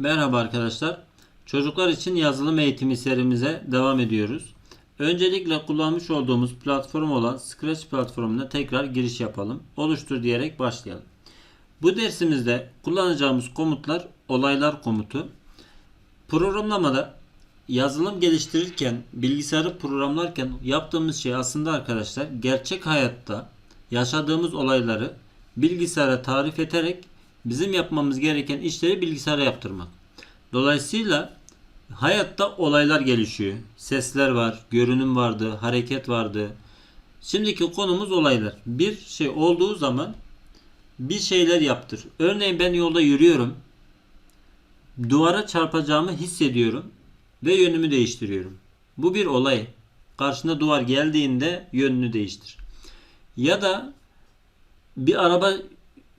Merhaba arkadaşlar. Çocuklar için yazılım eğitimi serimize devam ediyoruz. Öncelikle kullanmış olduğumuz platform olan Scratch platformuna tekrar giriş yapalım. Oluştur diyerek başlayalım. Bu dersimizde kullanacağımız komutlar olaylar komutu. Programlamada yazılım geliştirirken, bilgisayarı programlarken yaptığımız şey aslında arkadaşlar gerçek hayatta yaşadığımız olayları bilgisayara tarif ederek bizim yapmamız gereken işleri bilgisayara yaptırmak. Dolayısıyla hayatta olaylar gelişiyor. Sesler var, görünüm vardı, hareket vardı. Şimdiki konumuz olaylar. Bir şey olduğu zaman bir şeyler yaptır. Örneğin ben yolda yürüyorum. Duvara çarpacağımı hissediyorum ve yönümü değiştiriyorum. Bu bir olay. Karşına duvar geldiğinde yönünü değiştir. Ya da bir araba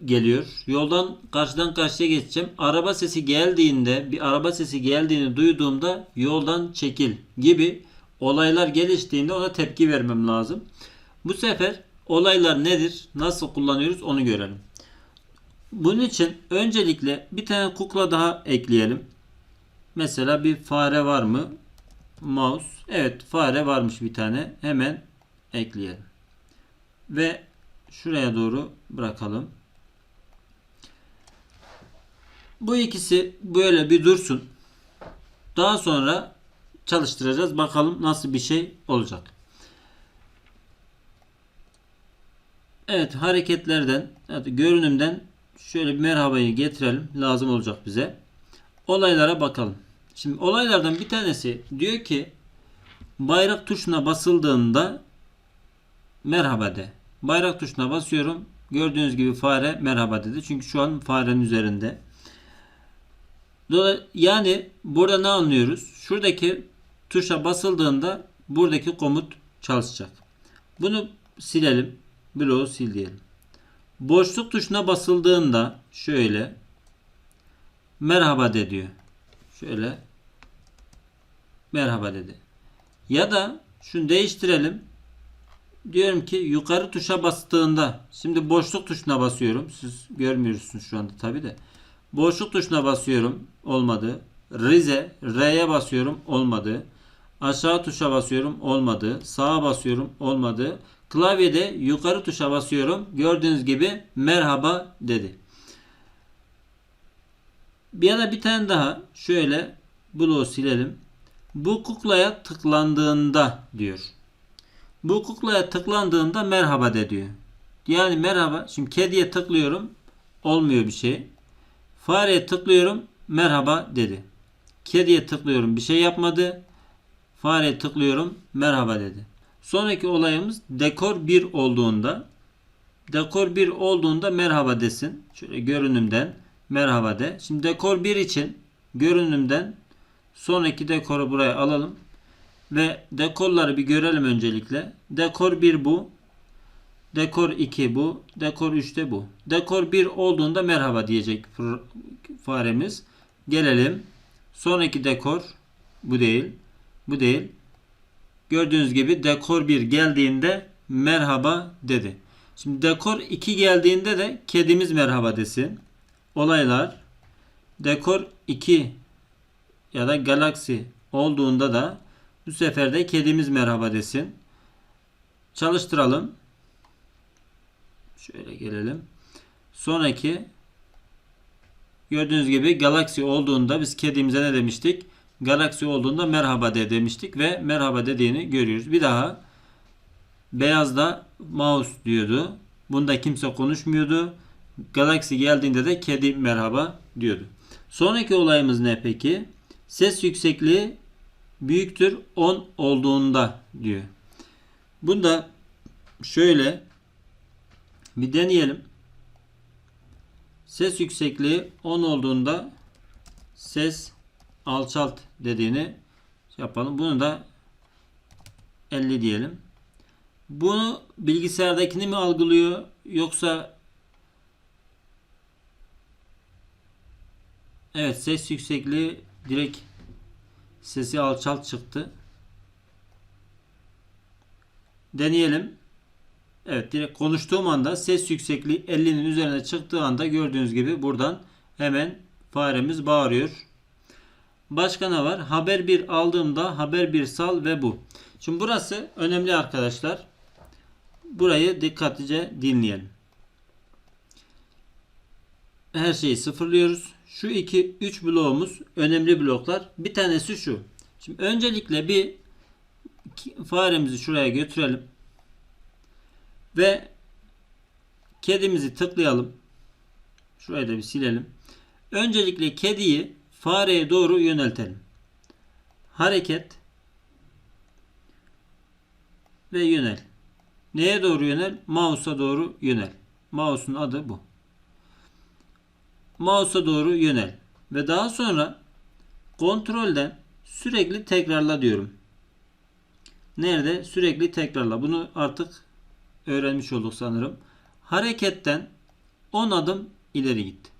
geliyor. Yoldan karşıdan karşıya geçeceğim. Araba sesi geldiğinde, bir araba sesi geldiğini duyduğumda yoldan çekil gibi olaylar geliştiğinde ona tepki vermem lazım. Bu sefer olaylar nedir? Nasıl kullanıyoruz onu görelim. Bunun için öncelikle bir tane kukla daha ekleyelim. Mesela bir fare var mı? Mouse. Evet fare varmış bir tane. Hemen ekleyelim. Ve şuraya doğru bırakalım. Bu ikisi böyle bir dursun. Daha sonra çalıştıracağız. Bakalım nasıl bir şey olacak. Evet hareketlerden, evet, görünümden şöyle bir merhabayı getirelim. Lazım olacak bize. Olaylara bakalım. Şimdi olaylardan bir tanesi diyor ki bayrak tuşuna basıldığında merhaba de. Bayrak tuşuna basıyorum. Gördüğünüz gibi fare merhaba dedi. Çünkü şu an farenin üzerinde. Yani burada ne anlıyoruz? Şuradaki tuşa basıldığında buradaki komut çalışacak. Bunu silelim. Bloğu sil diyelim. Boşluk tuşuna basıldığında şöyle merhaba de diyor. Şöyle merhaba dedi. Ya da şunu değiştirelim. Diyorum ki yukarı tuşa bastığında şimdi boşluk tuşuna basıyorum. Siz görmüyorsunuz şu anda tabi de. Boşluk tuşuna basıyorum. Olmadı. Rize. R'ye basıyorum. Olmadı. Aşağı tuşa basıyorum. Olmadı. Sağa basıyorum. Olmadı. Klavyede yukarı tuşa basıyorum. Gördüğünüz gibi merhaba dedi. Ya da bir tane daha şöyle bloğu silelim. Bu kuklaya tıklandığında diyor. Bu kuklaya tıklandığında merhaba de diyor. Yani merhaba. Şimdi kediye tıklıyorum. Olmuyor bir şey. Fareye tıklıyorum. Merhaba dedi. Kediye tıklıyorum. Bir şey yapmadı. Fareye tıklıyorum. Merhaba dedi. Sonraki olayımız dekor 1 olduğunda dekor 1 olduğunda merhaba desin. Şöyle görünümden merhaba de. Şimdi dekor 1 için görünümden sonraki dekoru buraya alalım. Ve dekorları bir görelim öncelikle. Dekor 1 bu. Dekor 2 bu. Dekor 3 de bu. Dekor 1 olduğunda merhaba diyecek faremiz. Gelelim. Sonraki dekor bu değil. Bu değil. Gördüğünüz gibi dekor 1 geldiğinde merhaba dedi. Şimdi dekor 2 geldiğinde de kedimiz merhaba desin. Olaylar dekor 2 ya da galaksi olduğunda da bu sefer de kedimiz merhaba desin. Çalıştıralım. Şöyle gelelim. Sonraki gördüğünüz gibi galaksi olduğunda biz kedimize ne demiştik? Galaksi olduğunda merhaba de demiştik ve merhaba dediğini görüyoruz. Bir daha beyazda mouse diyordu. Bunda kimse konuşmuyordu. Galaksi geldiğinde de kedi merhaba diyordu. Sonraki olayımız ne peki? Ses yüksekliği büyüktür 10 olduğunda diyor. Bunda şöyle bir deneyelim. Ses yüksekliği 10 olduğunda ses alçalt dediğini yapalım. Bunu da 50 diyelim. Bunu bilgisayardakini mi algılıyor yoksa Evet ses yüksekliği direkt sesi alçalt çıktı. Deneyelim. Evet direkt konuştuğum anda ses yüksekliği 50'nin üzerine çıktığı anda gördüğünüz gibi buradan hemen faremiz bağırıyor. Başka ne var? Haber 1 aldığımda haber 1 sal ve bu. Şimdi burası önemli arkadaşlar. Burayı dikkatlice dinleyelim. Her şeyi sıfırlıyoruz. Şu iki üç bloğumuz önemli bloklar. Bir tanesi şu. Şimdi öncelikle bir faremizi şuraya götürelim. Ve kedimizi tıklayalım. Şurayı da bir silelim. Öncelikle kediyi fareye doğru yöneltelim. Hareket ve yönel. Neye doğru yönel? Mouse'a doğru yönel. Mouse'un adı bu. Mouse'a doğru yönel. Ve daha sonra kontrolden sürekli tekrarla diyorum. Nerede? Sürekli tekrarla. Bunu artık öğrenmiş olduk sanırım. Hareketten 10 adım ileri git.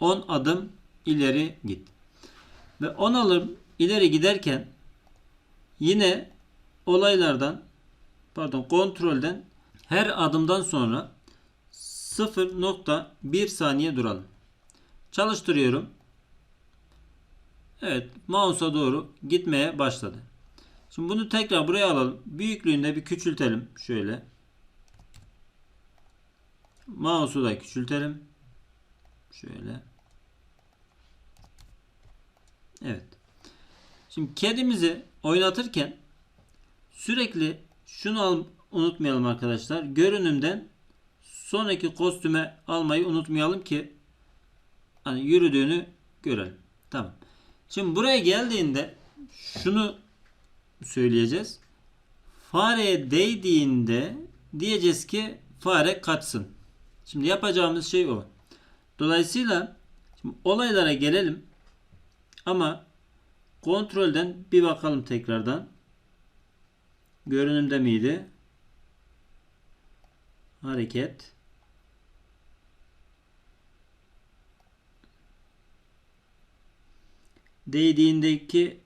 10 adım ileri git. Ve 10 adım ileri giderken yine olaylardan pardon kontrolden her adımdan sonra 0.1 saniye duralım. Çalıştırıyorum. Evet mouse'a doğru gitmeye başladı. Şimdi bunu tekrar buraya alalım. Büyüklüğünde bir küçültelim. Şöyle. Mouse'u da küçültelim. Şöyle. Evet. Şimdi kedimizi oynatırken sürekli şunu al, unutmayalım arkadaşlar. Görünümden sonraki kostüme almayı unutmayalım ki hani yürüdüğünü görelim. Tamam. Şimdi buraya geldiğinde şunu söyleyeceğiz. Fareye değdiğinde diyeceğiz ki fare kaçsın. Şimdi yapacağımız şey o. Dolayısıyla şimdi olaylara gelelim. Ama kontrolden bir bakalım tekrardan. Görünümde miydi? Hareket. Değdiğindeki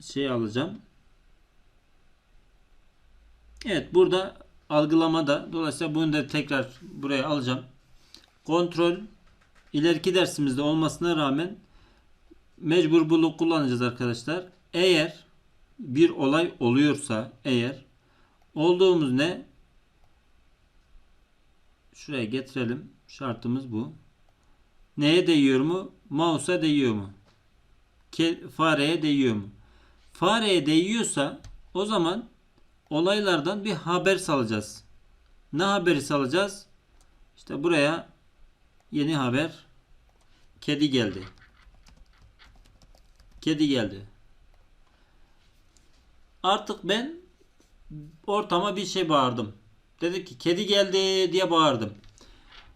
şey alacağım. Evet burada algılamada dolayısıyla bunu da tekrar buraya alacağım. Kontrol ileriki dersimizde olmasına rağmen mecbur bunu kullanacağız arkadaşlar. Eğer bir olay oluyorsa eğer olduğumuz ne? Şuraya getirelim. Şartımız bu. Neye değiyor mu? Mouse'a değiyor mu? Fareye değiyor mu? Fareye değiyorsa o zaman olaylardan bir haber salacağız. Ne haberi salacağız? İşte buraya yeni haber kedi geldi. Kedi geldi. Artık ben ortama bir şey bağırdım. Dedim ki kedi geldi diye bağırdım.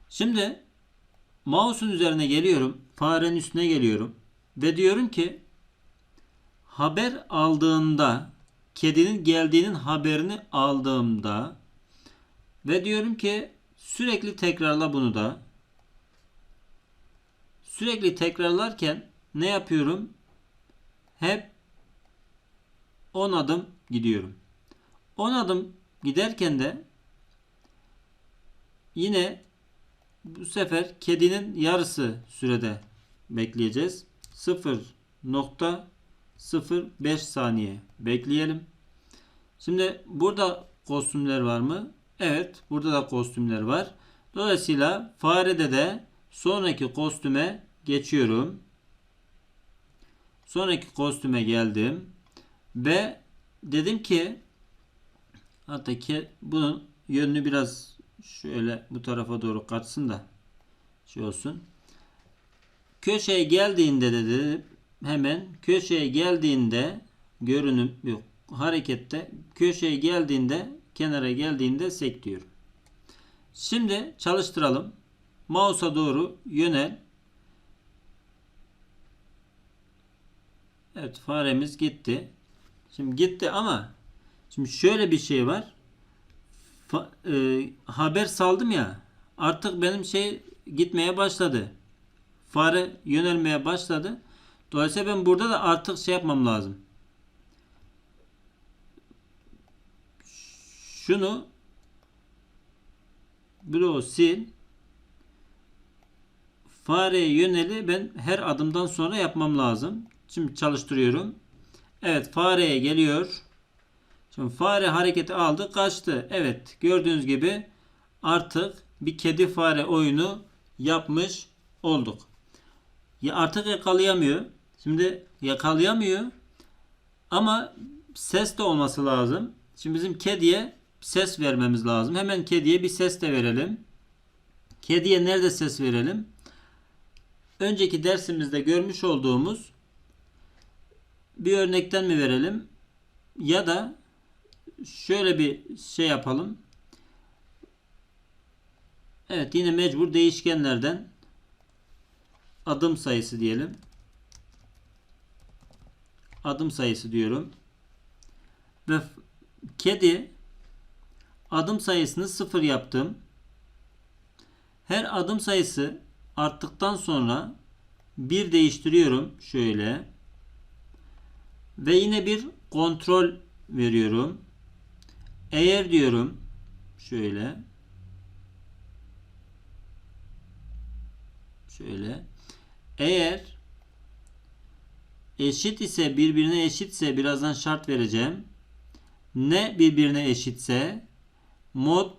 Şimdi mouse'un üzerine geliyorum. Farenin üstüne geliyorum. Ve diyorum ki haber aldığında kedinin geldiğinin haberini aldığımda ve diyorum ki sürekli tekrarla bunu da sürekli tekrarlarken ne yapıyorum? Hep 10 adım gidiyorum. 10 adım giderken de yine bu sefer kedinin yarısı sürede bekleyeceğiz. 0.05 saniye bekleyelim. Şimdi burada kostümler var mı? Evet, burada da kostümler var. Dolayısıyla farede de sonraki kostüme geçiyorum. Sonraki kostüme geldim. Ve dedim ki hatta ki bunun yönünü biraz şöyle bu tarafa doğru kaçsın da şey olsun. Köşeye geldiğinde de dedim hemen köşeye geldiğinde görünüm yok harekette köşeye geldiğinde kenara geldiğinde sek diyorum. Şimdi çalıştıralım. Mouse'a doğru yönel. Evet faremiz gitti. Şimdi gitti ama şimdi şöyle bir şey var. Fa, e, haber saldım ya. Artık benim şey gitmeye başladı. Fare yönelmeye başladı. Dolayısıyla ben burada da artık şey yapmam lazım. Şunu bloğu sil. Fareye yöneli ben her adımdan sonra yapmam lazım. Şimdi çalıştırıyorum. Evet fareye geliyor. Şimdi fare hareketi aldı kaçtı. Evet gördüğünüz gibi artık bir kedi fare oyunu yapmış olduk. Ya artık yakalayamıyor. Şimdi yakalayamıyor. Ama ses de olması lazım. Şimdi bizim kediye ses vermemiz lazım. Hemen kediye bir ses de verelim. Kediye nerede ses verelim? Önceki dersimizde görmüş olduğumuz bir örnekten mi verelim? Ya da şöyle bir şey yapalım. Evet yine mecbur değişkenlerden adım sayısı diyelim. Adım sayısı diyorum. Ve kedi adım sayısını sıfır yaptım. Her adım sayısı arttıktan sonra bir değiştiriyorum şöyle. Ve yine bir kontrol veriyorum. Eğer diyorum şöyle şöyle eğer eşit ise birbirine eşitse birazdan şart vereceğim. Ne birbirine eşitse mod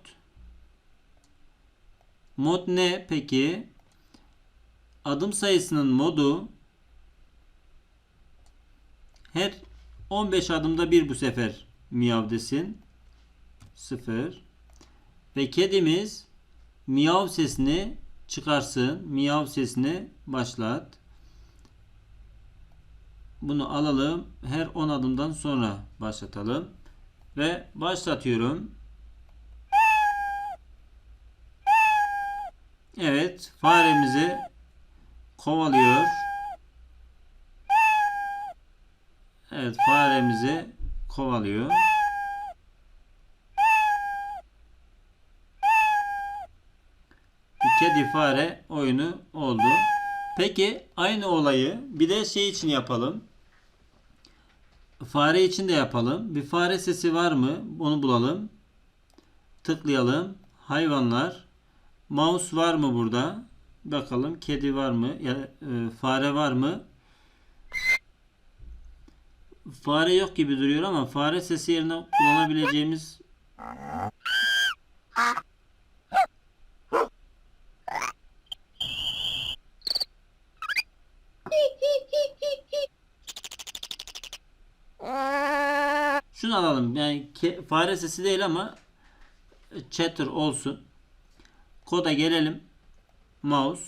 mod ne peki? Adım sayısının modu her 15 adımda bir bu sefer miyav desin. 0 ve kedimiz miyav sesini çıkarsın. Miyav sesini başlat. Bunu alalım. Her 10 adımdan sonra başlatalım. Ve başlatıyorum. Evet. Faremizi kovalıyor. Evet. Faremizi kovalıyor. Kedi fare oyunu oldu. Peki aynı olayı bir de şey için yapalım. Fare için de yapalım. Bir fare sesi var mı? Onu bulalım. Tıklayalım. Hayvanlar. Mouse var mı burada? Bakalım. Kedi var mı? Ya, e, fare var mı? Fare yok gibi duruyor ama fare sesi yerine kullanabileceğimiz Alalım. Yani ke- fare sesi değil ama chatter olsun. Koda gelelim. Mouse.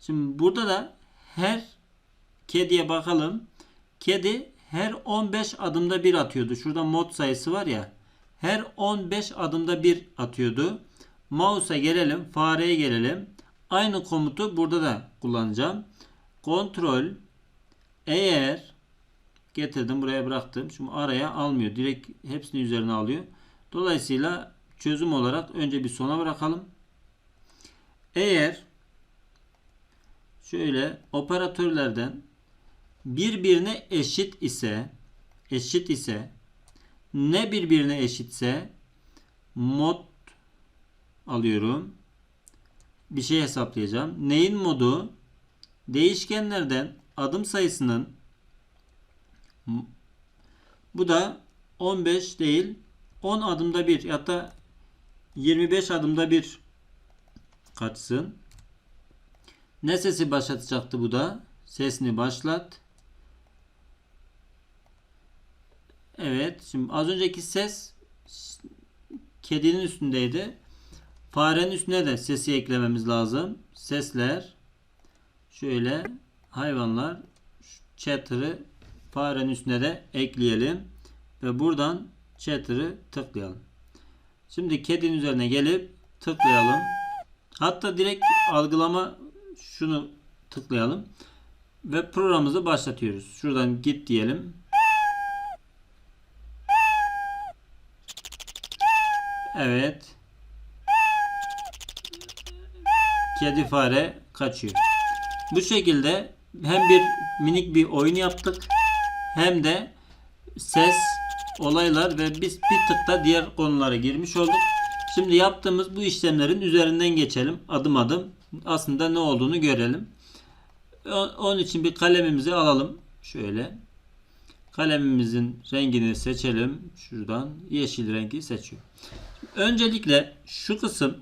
Şimdi burada da her kediye bakalım. Kedi her 15 adımda bir atıyordu. Şurada mod sayısı var ya. Her 15 adımda bir atıyordu. Mouse'a gelelim. Fareye gelelim. Aynı komutu burada da kullanacağım. Kontrol eğer getirdim buraya bıraktım. Şimdi araya almıyor. Direkt hepsini üzerine alıyor. Dolayısıyla çözüm olarak önce bir sona bırakalım. Eğer şöyle operatörlerden birbirine eşit ise eşit ise ne birbirine eşitse mod alıyorum. Bir şey hesaplayacağım. Neyin modu? Değişkenlerden adım sayısının bu da 15 değil 10 adımda bir hatta 25 adımda bir kaçsın. Ne sesi başlatacaktı bu da? Sesini başlat. Evet. Şimdi az önceki ses kedinin üstündeydi. Farenin üstüne de sesi eklememiz lazım. Sesler şöyle hayvanlar chatter'ı farenin üstüne de ekleyelim. Ve buradan chatter'ı tıklayalım. Şimdi kedinin üzerine gelip tıklayalım. Hatta direkt algılama şunu tıklayalım. Ve programımızı başlatıyoruz. Şuradan git diyelim. Evet. Kedi fare kaçıyor. Bu şekilde hem bir minik bir oyun yaptık hem de ses, olaylar ve biz bir tık da diğer konulara girmiş olduk. Şimdi yaptığımız bu işlemlerin üzerinden geçelim adım adım. Aslında ne olduğunu görelim. Onun için bir kalemimizi alalım. Şöyle kalemimizin rengini seçelim. Şuradan yeşil rengi seçiyor. Öncelikle şu kısım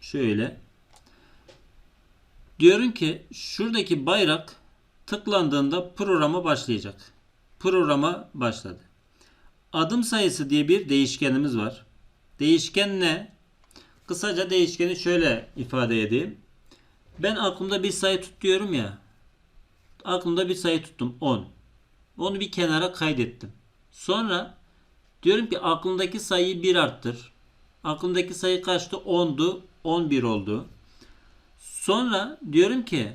şöyle diyorum ki şuradaki bayrak tıklandığında programa başlayacak. Programa başladı. Adım sayısı diye bir değişkenimiz var. Değişken ne? Kısaca değişkeni şöyle ifade edeyim. Ben aklımda bir sayı tut diyorum ya. Aklımda bir sayı tuttum 10. Onu bir kenara kaydettim. Sonra diyorum ki aklımdaki sayıyı 1 arttır. Aklımdaki sayı kaçtı? 10'du. 11 oldu. Sonra diyorum ki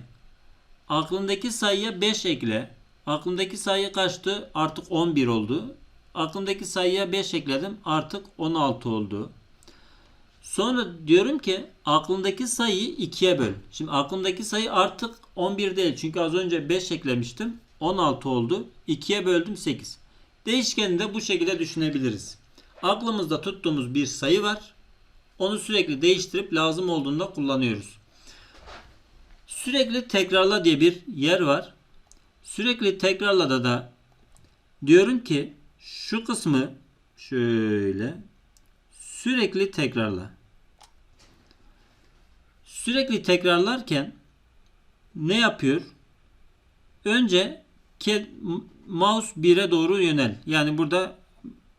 aklındaki sayıya 5 ekle. Aklımdaki sayı kaçtı? Artık 11 oldu. Aklımdaki sayıya 5 ekledim. Artık 16 oldu. Sonra diyorum ki aklımdaki sayıyı 2'ye böl. Şimdi aklımdaki sayı artık 11 değil. Çünkü az önce 5 eklemiştim. 16 oldu. 2'ye böldüm 8. Değişkeni de bu şekilde düşünebiliriz. Aklımızda tuttuğumuz bir sayı var. Onu sürekli değiştirip lazım olduğunda kullanıyoruz. Sürekli tekrarla diye bir yer var. Sürekli tekrarla da diyorum ki şu kısmı şöyle sürekli tekrarla. Sürekli tekrarlarken ne yapıyor? Önce mouse 1'e doğru yönel. Yani burada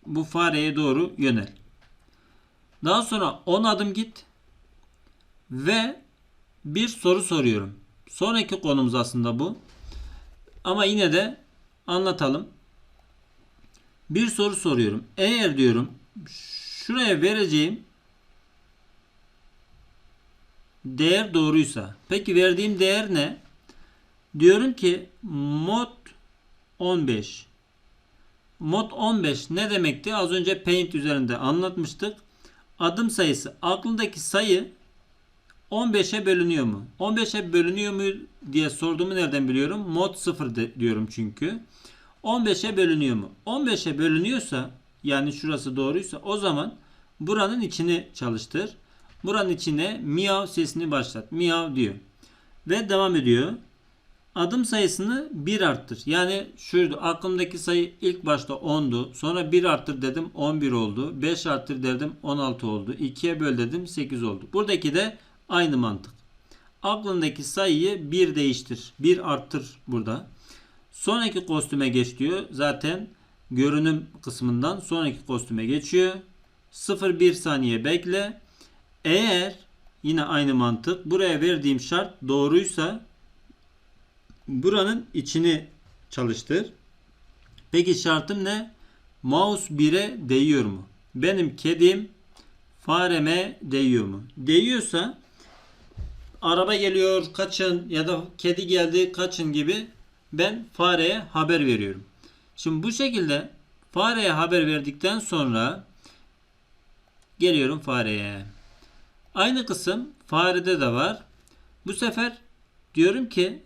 bu fareye doğru yönel. Daha sonra 10 adım git ve bir soru soruyorum. Sonraki konumuz aslında bu. Ama yine de anlatalım. Bir soru soruyorum. Eğer diyorum şuraya vereceğim değer doğruysa. Peki verdiğim değer ne? Diyorum ki mod 15. Mod 15 ne demekti? Az önce Paint üzerinde anlatmıştık. Adım sayısı aklındaki sayı 15'e bölünüyor mu? 15'e bölünüyor mu diye sorduğumu nereden biliyorum? Mod 0 de, diyorum çünkü. 15'e bölünüyor mu? 15'e bölünüyorsa yani şurası doğruysa o zaman buranın içini çalıştır. Buranın içine miyav sesini başlat. Miyav diyor. Ve devam ediyor. Adım sayısını 1 arttır. Yani şurada aklımdaki sayı ilk başta 10'du. Sonra 1 arttır dedim 11 oldu. 5 arttır dedim 16 oldu. 2'ye böl dedim 8 oldu. Buradaki de aynı mantık. Aklındaki sayıyı 1 değiştir. 1 arttır burada. Sonraki kostüme geç diyor. Zaten görünüm kısmından sonraki kostüme geçiyor. 0-1 saniye bekle. Eğer yine aynı mantık buraya verdiğim şart doğruysa buranın içini çalıştır. Peki şartım ne? Mouse 1'e değiyor mu? Benim kedim fareme değiyor mu? Değiyorsa araba geliyor kaçın ya da kedi geldi kaçın gibi ben fareye haber veriyorum. Şimdi bu şekilde fareye haber verdikten sonra geliyorum fareye. Aynı kısım farede de var. Bu sefer diyorum ki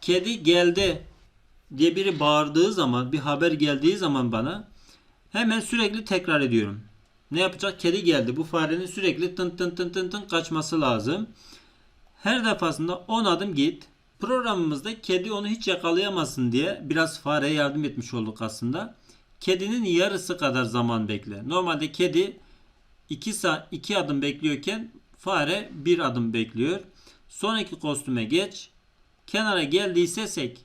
kedi geldi diye biri bağırdığı zaman bir haber geldiği zaman bana hemen sürekli tekrar ediyorum. Ne yapacak? Kedi geldi. Bu farenin sürekli tın tın tın tın tın kaçması lazım. Her defasında 10 adım git. Programımızda kedi onu hiç yakalayamasın diye biraz fareye yardım etmiş olduk aslında. Kedinin yarısı kadar zaman bekle. Normalde kedi 2 saat 2 adım bekliyorken fare 1 adım bekliyor. Sonraki kostüme geç. Kenara geldiyse sek.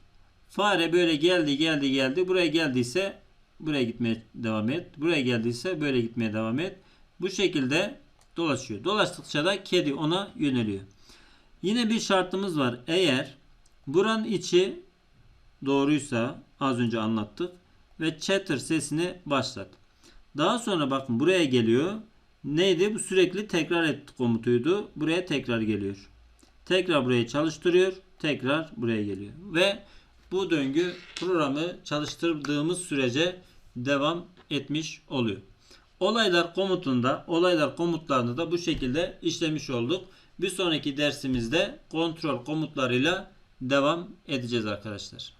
Fare böyle geldi geldi geldi. Buraya geldiyse buraya gitmeye devam et. Buraya geldiyse böyle gitmeye devam et. Bu şekilde dolaşıyor. Dolaştıkça da kedi ona yöneliyor. Yine bir şartımız var. Eğer buranın içi doğruysa az önce anlattık ve chatter sesini başlat. Daha sonra bakın buraya geliyor. Neydi? Bu sürekli tekrar et komutuydu. Buraya tekrar geliyor. Tekrar buraya çalıştırıyor. Tekrar buraya geliyor. Ve bu döngü programı çalıştırdığımız sürece devam etmiş oluyor. Olaylar komutunda, olaylar komutlarını da bu şekilde işlemiş olduk. Bir sonraki dersimizde kontrol komutlarıyla devam edeceğiz arkadaşlar.